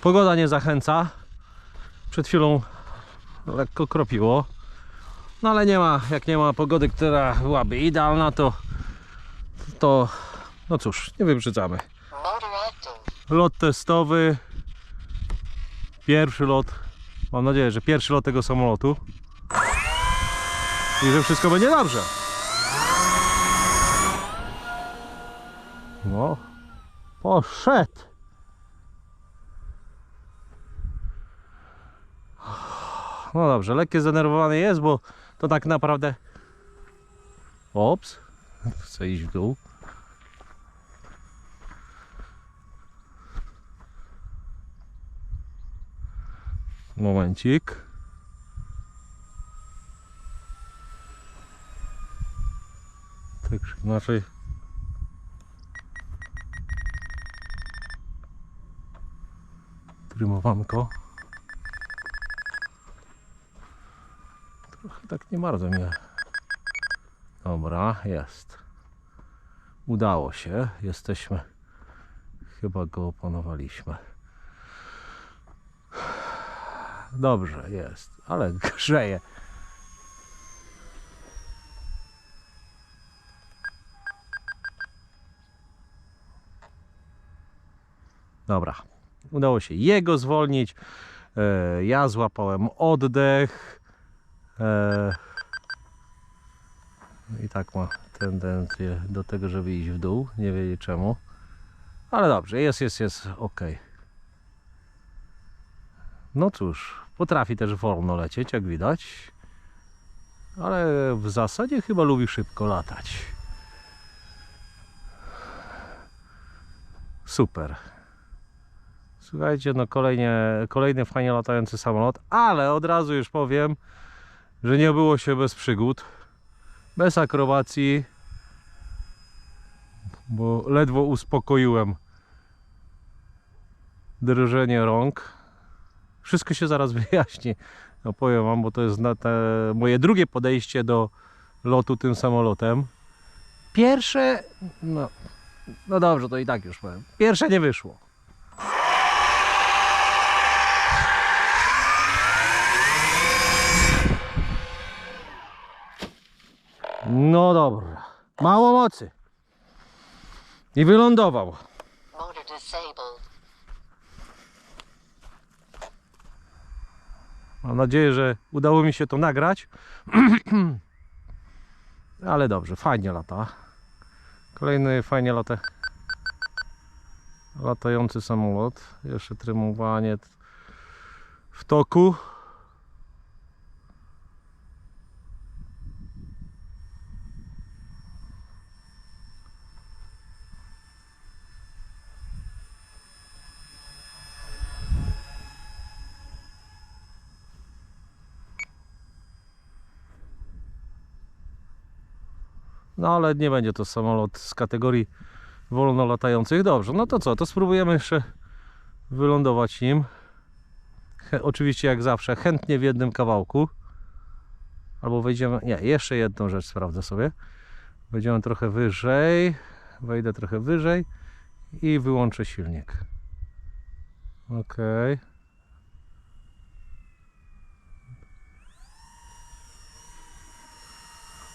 Pogoda nie zachęca. Przed chwilą lekko kropiło. No ale nie ma, jak nie ma pogody, która byłaby idealna, to to no cóż, nie wybrzydzamy. Lot testowy. Pierwszy lot. Mam nadzieję, że pierwszy lot tego samolotu. I że wszystko będzie dobrze. No. Poszedł. No dobrze, lekkie zdenerwowany jest, bo to tak naprawdę... Ops. Chcę iść w dół. Momencik. Tak inaczej. Trymowanko. Trochę tak nie bardzo mnie. Dobra, jest. Udało się. Jesteśmy. Chyba go opanowaliśmy. Dobrze, jest, ale grzeje. Dobra, udało się jego zwolnić. E, ja złapałem oddech. E, I tak ma tendencję do tego, żeby iść w dół. Nie wiedzieć czemu. Ale dobrze, jest, jest, jest ok. No cóż, potrafi też wolno lecieć, jak widać. Ale w zasadzie chyba lubi szybko latać. Super. Słuchajcie, no kolejnie, kolejny fajnie latający samolot, ale od razu już powiem, że nie było się bez przygód, bez akrobacji, bo ledwo uspokoiłem drżenie rąk. Wszystko się zaraz wyjaśni. No powiem wam, bo to jest moje drugie podejście do lotu tym samolotem. Pierwsze, no, no dobrze, to i tak już powiem. Pierwsze nie wyszło. No dobra. Mało mocy. I wylądował. Motor disabled. Mam nadzieję, że udało mi się to nagrać. Ale dobrze, fajnie lata. Kolejny fajnie lata. Latający samolot. Jeszcze trymowanie w toku. No ale nie będzie to samolot z kategorii wolno latających. Dobrze, no to co? To spróbujemy jeszcze wylądować nim. He, oczywiście jak zawsze, chętnie w jednym kawałku. Albo wejdziemy. Nie, jeszcze jedną rzecz sprawdzę sobie. Wejdziemy trochę wyżej. Wejdę trochę wyżej i wyłączę silnik. Ok.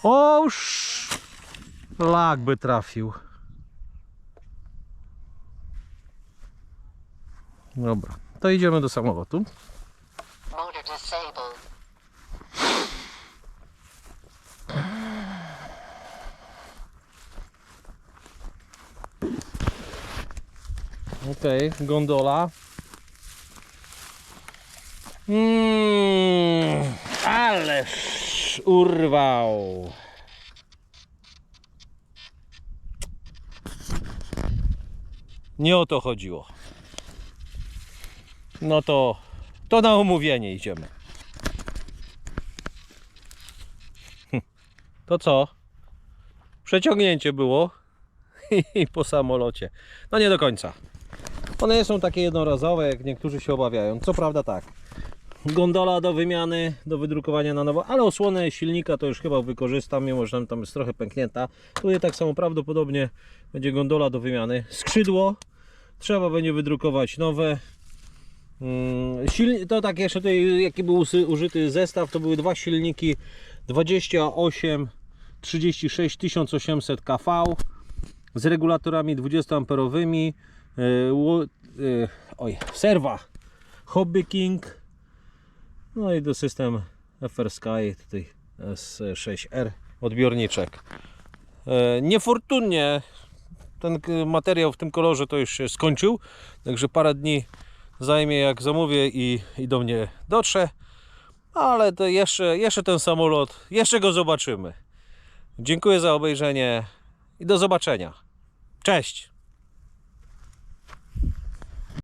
Oż! Lak by trafił. Dobra, to idziemy do disabled. Okej, gondola. Mm, ależ urwał. Nie o to chodziło. No to, to na omówienie idziemy. Hm, To co? Przeciągnięcie było i po samolocie. No nie do końca. One są takie jednorazowe, jak niektórzy się obawiają. Co prawda tak. Gondola do wymiany, do wydrukowania na nowo, ale osłonę silnika to już chyba wykorzystam, mimo że tam jest trochę pęknięta. Tutaj tak samo prawdopodobnie będzie gondola do wymiany. Skrzydło trzeba będzie wydrukować nowe. Mm, to tak jeszcze tutaj, jaki był użyty zestaw, to były dwa silniki 28 36 1800 kV z regulatorami 20 amperowymi ło- yy, oj, serwa Hobby King no i do system FR Sky tutaj S6R odbiorniczek E, Niefortunnie ten materiał w tym kolorze to już się skończył, także parę dni zajmie jak zamówię i, i do mnie dotrze, ale jeszcze, jeszcze ten samolot, jeszcze go zobaczymy. Dziękuję za obejrzenie i do zobaczenia. Cześć!